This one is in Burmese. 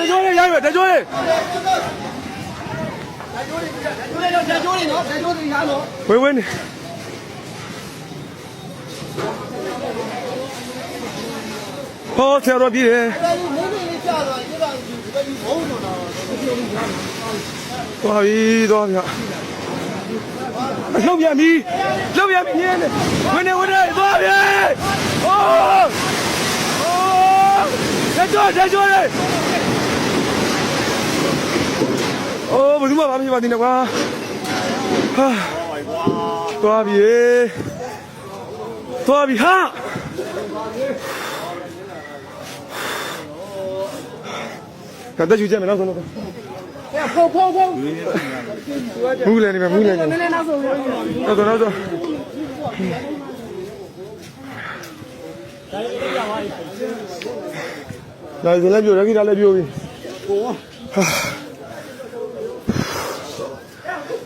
တက်ကြွလေးဓာတ်ကြိုးတွေနော်ဓာတ်ကြိုးတွေရနော်ဝေးဝေးနေဟောဆရာတော်ပြည်တယ်ဒါကြီးမင်းကြီးလေးကြာသွားဒီကဒီကဒီဘုံတော့တော့သွားပြီသွားပြီလှုပ်ပြန်ပြီလှုပ်ပြန်ပြီညင်းနေဝင်နေဝင်နေသွားပြီဟောဟောတက်ကြွတက်ကြွလေး အိုးဘယ်သူမှမဖြစ်ပါသေးနဲ့ကွာဟာသွားပြီသွားပြီဟာကတက်ချူချက်မယ်နောက်ဆုံးတော့ဖုံဖုံဖုံမူးလည်းနေမယ်မူးလည်းနေနည်းနည်းနောက်ဆုံးရနောက်တော့နောက်တော့ဒါဆိုလည်းပြောရခိတာလည်းပြောပြီ